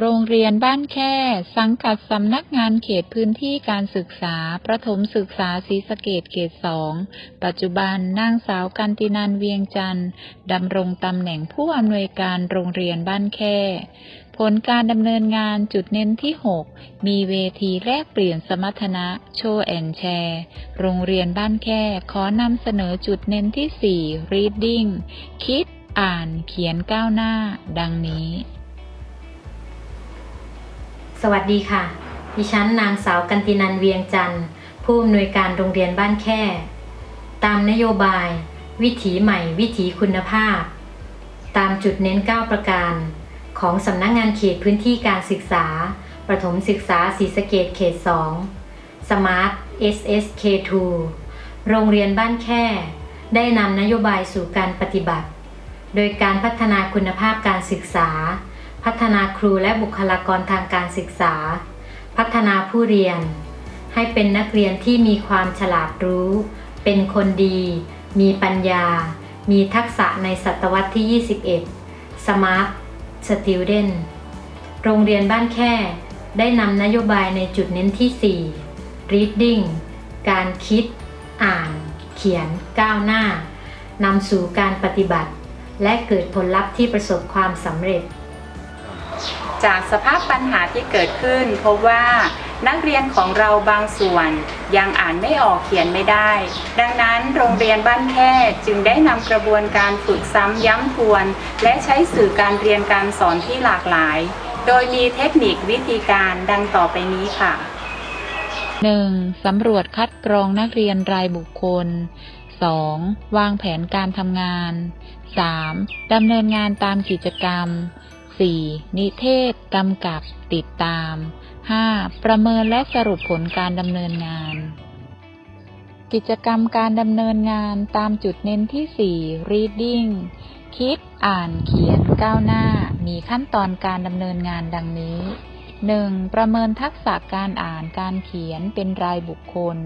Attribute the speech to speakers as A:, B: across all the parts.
A: โรงเรียนบ้านแค่ สังกัดสำนักงานเขตพื้นที่การศึกษา ประถมศึกษาศรีสะเกดเขตสอง ปัจจุบันนางสาวกันตินันเวียงจันทร์ดำรงตำแหน่งผู้อำนวยการโรงเรียนบ้านแค่ ผลการดำเนินงานจุดเน้นที่ 6 มีเวทีแลกเปลี่ยนสมรรถนะโชว์แอนแชร์ โรงเรียนบ้านแค่ ขอนำเสนอจุดเน้นที่ 4 reading คิด อ่าน เขียนก้าวหน้า ดังนี้
B: สวัสดีค่ะ ดิฉันนางสาวกันตินันเวียงจันทร์ ผู้อำนวยการโรงเรียนบ้านแค่ ตามนโยบาย วิถีใหม่ วิถีคุณภาพ ตามจุดเน้น 9 ประการ ของสำนักงงานเขตพื้นที่การศึกษา ประถมศึกษาศรีสะเกดเขต 2 Smart SSK2 โรงเรียนบ้านแค่ ได้นำนโยบายสู่การปฏิบัติ โดยการพัฒนาคุณภาพการศึกษา พัฒนาครูและบุคลากรทางการศึกษา พัฒนาผู้เรียน ให้เป็นนักเรียนที่มีความฉลาดรู้ เป็นคนดี มีปัญญา มีทักษะในศตวรรษที่ 21 Smart Student โรงเรียนบ้านแค่ ได้นำนโยบายในจุดเน้นที่ 4 Reading การคิด อ่าน เขียน ก้าวหน้านำสู่การปฏิบัติ และเกิดผลลัพธ์ที่ประสบความสำเร็จ
C: จากสภาพปัญหาที่เกิดขึ้น พบว่านักเรียนของเราบางส่วนยังอ่านไม่ออกเขียนไม่ได้ ดังนั้นโรงเรียนบ้านแค่จึงได้นำกระบวนการฝึกซ้ำย้ำทวน และใช้สื่อการเรียนการสอนที่หลากหลาย โดยมีเทคนิควิธีการดังต่อไปนี้ค่ะ
A: 1. สำรวจคัดกรองนักเรียนรายบุคคล 2. วางแผนการทำงาน 3. ดำเนินงานตามกิจกรรม 4. นิเทศกำกับติดตาม 5. ประเมินและสรุปผลการดำเนินงาน กิจกรรมการดำเนินงานตามจุดเน้นที่ 4 reading คิด อ่าน เขียน ก้าวหน้า มีขั้นตอนการดำเนินงานดังนี้ 1. ประเมินทักษะการอ่านการเขียนเป็นรายบุคคล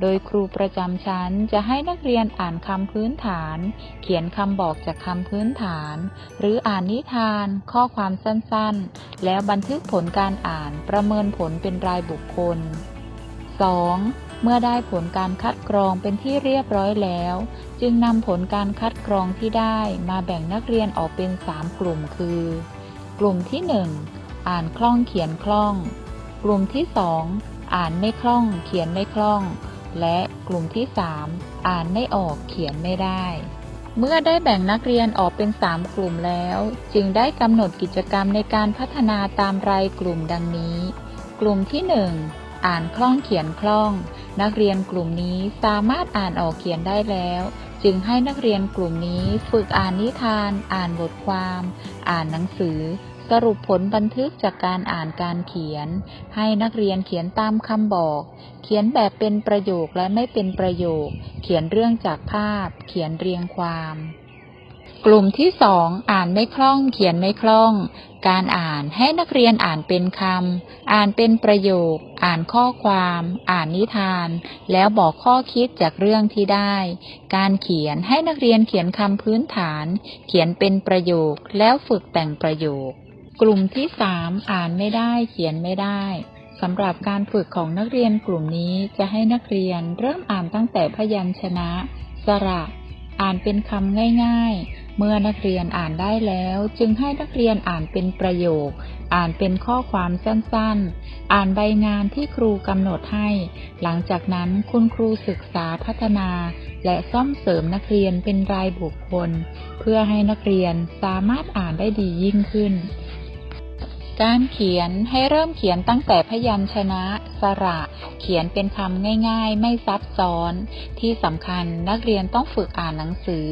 A: โดยครูประจำชั้นจะให้นักเรียนอ่านคำพื้นฐาน เขียนคำบอกจากคำพื้นฐาน หรืออ่านนิทาน ข้อความสั้นๆ แล้วบันทึกผลการอ่านประเมินผลเป็นรายบุคคล 2. เมื่อได้ผลการคัดกรองเป็นที่เรียบร้อยแล้ว จึงนำผลการคัดกรองที่ได้มาแบ่งนักเรียนออกเป็น 3 กลุ่มคือ กลุ่มที่ 1 อ่านคล่องเขียนคล่อง กลุ่มที่ 2 อ่านไม่คล่องเขียนไม่คล่อง และกลุ่มที่ 3 อ่านไม่ออกเขียนไม่ได้เมื่อได้แบ่งนักเรียนออกเป็น 3 กลุ่มแล้ว จึงได้กำหนดกิจกรรมในการพัฒนาตามรายกลุ่มดังนี้ กลุ่มที่ 1 อ่านคล่องเขียนคล่อง นักเรียนกลุ่มนี้สามารถอ่านออกเขียนได้แล้ว จึงให้นักเรียนกลุ่มนี้ฝึกอ่านนิทาน อ่านบทความ อ่านหนังสือ สรุปผลบันทึกจากการอ่านการเขียน ให้นักเรียนเขียนตามคำบอก เขียนแบบเป็นประโยคและไม่เป็นประโยค เขียนเรื่องจากภาพ เขียนเรียงความ กลุ่มที่สองอ่านไม่คล่อง เขียนไม่คล่อง การอ่านให้นักเรียนอ่านเป็นคำอ่านเป็นประโยค อ่านข้อความ อ่านนิทาน แล้วบอกข้อคิดจากเรื่องที่ได้ การเขียนให้นักเรียนเขียนคำพื้นฐาน เขียนเป็นประโยคแล้วฝึกแต่งประโยค กลุ่มที่สามอ่านไม่ได้เขียนไม่ได้สำหรับการฝึกของนักเรียนกลุ่มนี้จะให้นักเรียนเริ่มอ่านตั้งแต่พยัญชนะ สระ อ่านเป็นคำง่ายๆ เมื่อนักเรียนอ่านได้แล้ว จึงให้นักเรียนอ่านเป็นประโยค อ่านเป็นข้อความสั้นๆ อ่านใบงานที่ครูกำหนดให้ หลังจากนั้นคุณครูศึกษาพัฒนา และซ่อมเสริมนักเรียนเป็นรายบุคคล เพื่อให้นักเรียนสามารถอ่านได้ดียิ่งขึ้น การเขียนให้เริ่มเขียนตั้งแต่พยัญชนะ สระ เขียนเป็นคำง่ายๆ ไม่ซับซ้อน ที่สำคัญนักเรียนต้องฝึกอ่านหนังสือ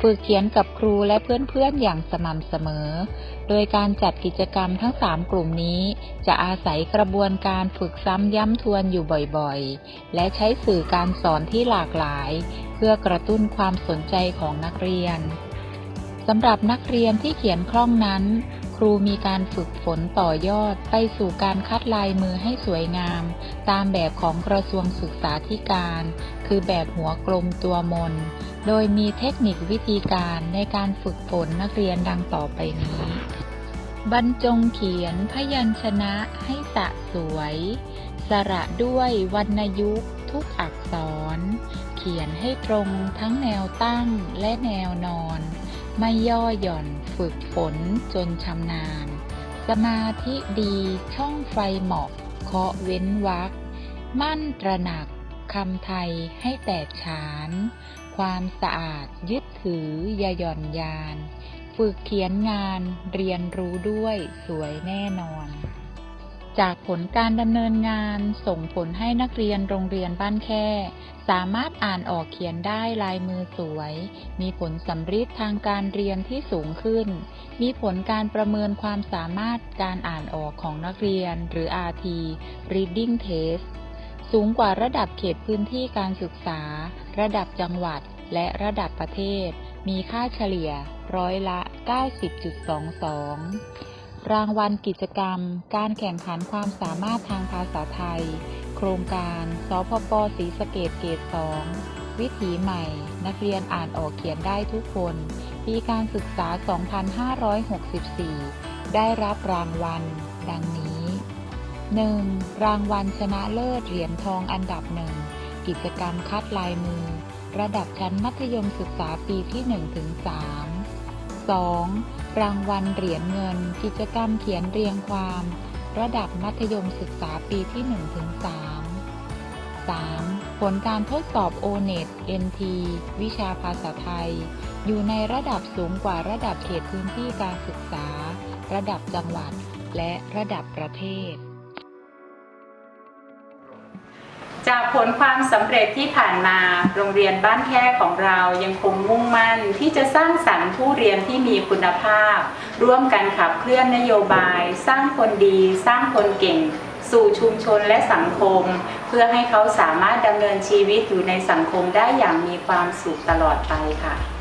A: ฝึกเขียนกับครูและเพื่อนๆอย่างสม่ำเสมอ โดยการจัดกิจกรรมทั้ง 3 กลุ่มนี้ จะอาศัยกระบวนการฝึกซ้ำย้ำทวนอยู่บ่อยๆ และใช้สื่อการสอนที่หลากหลาย เพื่อกระตุ้นความสนใจของนักเรียนสำหรับนักเรียนที่เขียนคล่องนั้น ครูมีการฝึกฝนต่อยอดไปสู่การคัดลายมือให้สวยงาม ตามแบบของกระทรวงศึกษาธิการ คือแบบหัวกลมตัวมน โดยมีเทคนิควิธีการในการฝึกฝนนักเรียนดังต่อไปนี้ บรรจงเขียนพยัญชนะให้สะสวย สระด้วยวรรณยุกทุกอักษร เขียนให้ตรงทั้งแนวตั้งและแนวนอน ไม่ย่อหย่อนฝึกฝนจนชำนาญ สมาธิดีช่องไฟเหมาะเคาะเว้นวัก มั่นตระหนักคำไทยให้แตกฉาน ความสะอาดยึดถืออย่าหย่อนยาน ฝึกเขียนงานเรียนรู้ด้วยสวยแน่นอน จากผลการดำเนินงานส่งผลให้นักเรียนโรงเรียนบ้านแค่ สามารถอ่านออกเขียนได้ลายมือสวย มีผลสำฤทธิ์ทางการเรียนที่สูงขึ้น มีผลการประเมินความสามารถการอ่านออกของนักเรียน หรือ RT Reading Test สูงกว่าระดับเขตพื้นที่การศึกษา ระดับจังหวัด และระดับประเทศ มีค่าเฉลี่ยร้อยละ 90.22 รางวัลกิจกรรม การแข่งขันความสามารถทางภาษาไทย โครงการ สพปศรีสะเกดเกต2วิถีใหม่ นักเรียนอ่านออกเขียนได้ทุกคน ปีการศึกษา 2564 ได้รับรางวัล ดังนี้ 1. รางวัลชนะเลิศเหรียญทองอันดับหนึ่ง กิจกรรมคัดลายมือ ระดับชั้นมัธยมศึกษาปีที่1ถึง3 2. รางวัลเหรียญเงิน กิจกรรมเขียนเรียงความ ระดับมัธยมศึกษาปีที่1ถึง3 3. ผลการทดสอบ O-NET NT วิชาภาษาไทย อยู่ในระดับสูงกว่าระดับเขตพื้นที่การศึกษา ระดับจังหวัด และระดับประเทศ
C: ผลความสำเร็จที่ผ่านมา โรงเรียนบ้านแค่ของเรายังคงมุ่งมั่นที่จะสร้างสรรค์ผู้เรียนที่มีคุณภาพ ร่วมกันขับเคลื่อนนโยบาย สร้างคนดี สร้างคนเก่ง สู่ชุมชนและสังคม เพื่อให้เขาสามารถดำเนินชีวิตอยู่ในสังคมได้อย่างมีความสุขตลอดไปค่ะ